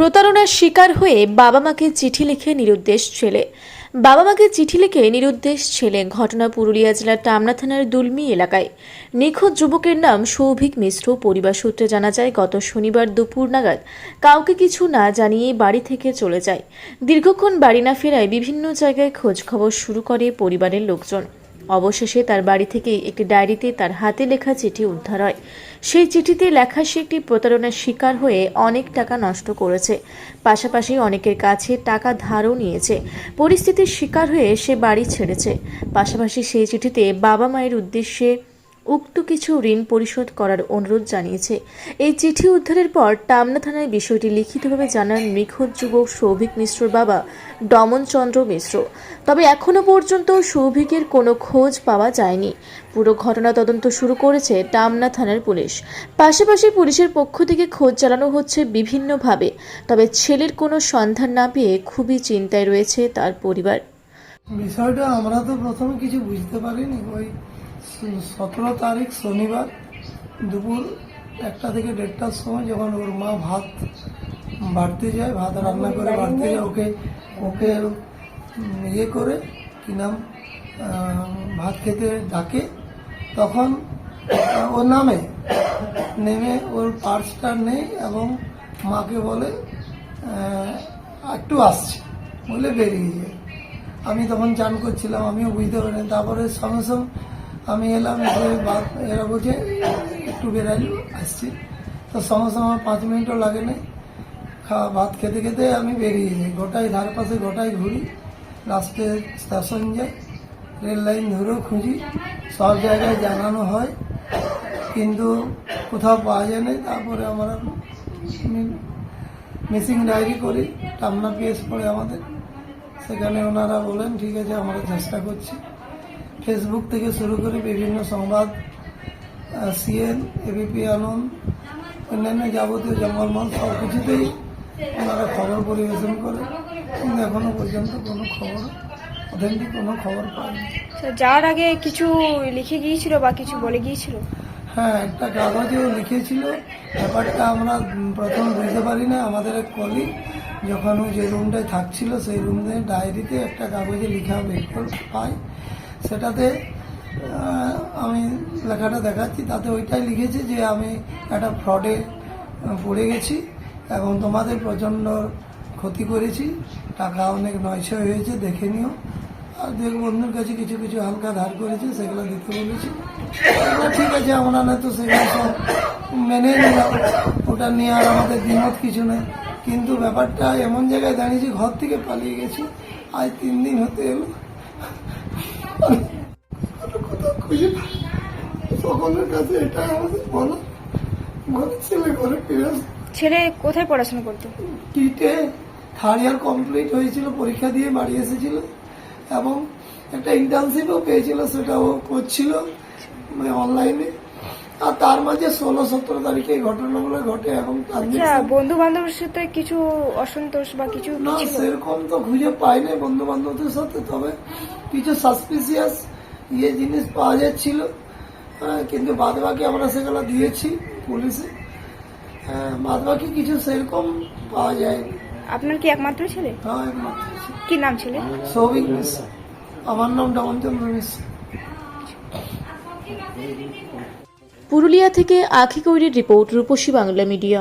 প্রতারণার শিকার হয়ে বাবা মাকে চিঠি লিখে নিরুদ্দেশ ছেলে। বাবা মাকে চিঠি লিখে নিরুদ্দেশ ছেলে ঘটনা পুরুলিয়া জেলার টামনা থানার দুলমি এলাকায়। নিখোঁজ যুবকের নাম সৌভিক মিশ্র। পরিবার সূত্রে জানা যায়, গত শনিবার দুপুর নাগাদ কাউকে কিছু না জানিয়ে বাড়ি থেকে চলে যায়। দীর্ঘক্ষণ বাড়ি না ফেরায় বিভিন্ন জায়গায় খোঁজ খবর শুরু করে পরিবারের লোকজন। অবশেষে তার বাড়ি থেকে একটি ডায়েরিতে তার হাতে লেখা চিঠি উদ্ধার হয়। সেই চিঠিতে লেখা সে একটি প্রতারণার শিকার হয়ে অনেক টাকা নষ্ট করেছে। পাশাপাশি অনেকের কাছে টাকা ধারও নিয়েছে। পরিস্থিতির শিকার হয়ে সে বাড়ি ছেড়েছে। পাশাপাশি সেই চিঠিতে বাবা মায়ের উদ্দেশ্যে উক্ত কিছু ঋণ পরিশোধ করার অনুরোধ জানিয়েছে। এই চিঠি উদ্ধারের পর টামনা থানায় বিষয়টি লিখিতভাবে জানান নিখোঁজ যুবক সৌভিক মিশ্রর বাবা দমনচন্দ্র মিশ্র। তবে এখনও পর্যন্ত সৌভিকের কোনো খোঁজ পাওয়া যায়নি। পুরো ঘটনা তদন্ত শুরু করেছে টামনা থানার পুলিশ। পাশাপাশি পুলিশের পক্ষ থেকে খোঁজ চালানো হচ্ছে বিভিন্নভাবে। তবে ছেলের কোনো সন্ধান না পেয়ে খুবই চিন্তায় রয়েছে তার পরিবার। বিষয়টা আমরা তো প্রথমে কিছু বুঝতে পারিনি। ওই সতেরো তারিখ শনিবার দুপুর একটা থেকে দেড়টার সময় যখন ওর মা ভাত বাড়তে যায় ভাত রান্না করে বাড়তে যায় ওকে ওকে ইয়ে করে কি নাম ভাত খেতে ডাকে। তখন ও নামে নেমে ওর পার্সটা নেই এবং মাকে বলে একটু আসছে বলে বেরিয়ে যায়। আমি তখন চান করছিলাম আমিও বুঝতে পারিনি। তারপরে সঙ্গে সঙ্গে আমি এলাম এরা বলছে একটু বেরাই, আসছি। তো সঙ্গে আমার পাঁচ মিনিটও লাগে না খাওয়া ভাত খেতে খেতে আমি বেরিয়ে যাই। গোটাই ধার পাশে গোটাই ঘুরি, লাস্টে স্টেশন যাই, রেল লাইন ধরেও খুঁজি। সব জায়গায় জানানো হয়, কিন্তু কোথাও পাওয়া যায় না তারপরে আমরা মিসিং ডায়েরি করি, টামনা পিএস পড়ে আমাদের। সেখানে ওনারা বলেন, ঠিক আছে, আমরা চেষ্টা করছি। ফেসবুক থেকে শুরু করে বিভিন্ন সংবাদ সিএন এবিপি আনন্দ অন্যান্য যাবতীয় জঙ্গলমল সব কিছুতেই ওনারা খবর পরিবেশন করে। কিন্তু এখনও পর্যন্ত কোনো খবর অথেন্টিক কোনো খবর পায়নি। স্যার, যাওয়ার আগে কিছু লিখে গিয়েছিল বা কিছু বলে গিয়েছিল? হ্যাঁ একটা কাগজেও লিখেছিল। ব্যাপারটা আমরা প্রথম বুঝতে পারি না। আমাদের এক কলিগ যখন ও যে রুমটায় থাকছিল সেই রুমে ডায়েরিতে একটা কাগজে লিখা বের পাই সেটাতে আমি লেখাটা দেখাচ্ছি, তাতে ওইটাই লিখেছে যে আমি একটা ফ্রডে পড়ে গেছি এবং তোমাদের প্রচণ্ড ক্ষতি করেছি। টাকা অনেক নয়ছয় হয়েছে, দেখে নিও। আর দু এক বন্ধুর কাছে কিছু কিছু হালকা ধার করেছে, সেগুলো দিতে বলেছি। ঠিক আছে, আমরা না তো সেগুলো সব মেনে নিলাম। ওটা নিয়ে আর আমাদের দ্বিমত কিছু নেই। কিন্তু ব্যাপারটা এমন জায়গায় দাঁড়িয়েছি, ঘর থেকে পালিয়ে গেছি। আজ তিন দিন হতে এলো। সকলের কাছে এটা আমাদের বলো ঘরে ছেলে ঘরে ফিরে আসে ছেলে কোথায় পড়াশোনা করতো? থার্ড ইয়ার কমপ্লিট হয়েছিল পরীক্ষা দিয়ে বাড়ি এসেছিল এবং একটা ইন্টার্নশিপও পেয়েছিল সেটাও করছিল মানে অনলাইনে আর তার মাঝে ষোলো সতেরো তারিখে এই ঘটনাগুলো ঘটে এবং তার আচ্ছা বন্ধু বান্ধবের সাথে কিছু অসন্তোষ বা কিছু না সেরকম তো খুঁজে পাই নাই বন্ধু বান্ধবদের সাথে তবে কিছু সাসপিসিয়াস ইয়ে জিনিস পাওয়া যাচ্ছিল। হ্যাঁ, কিন্তু বাদ বাকি আমরা সেগুলো দিয়েছি পুলিশে। বাদ বাকি কিছু সেরকম পাওয়া যায়নি। আপনার কি একমাত্র ছেলে? হ্যাঁ একমাত্র কি নাম ছেলে? সৌভিক মিশ্র। আমার নাম ডমনচন্দ্র মিশ্র। পুরুলিয়া থেকে আখি কৈরির রিপোর্ট রূপসী বাংলা মিডিয়া।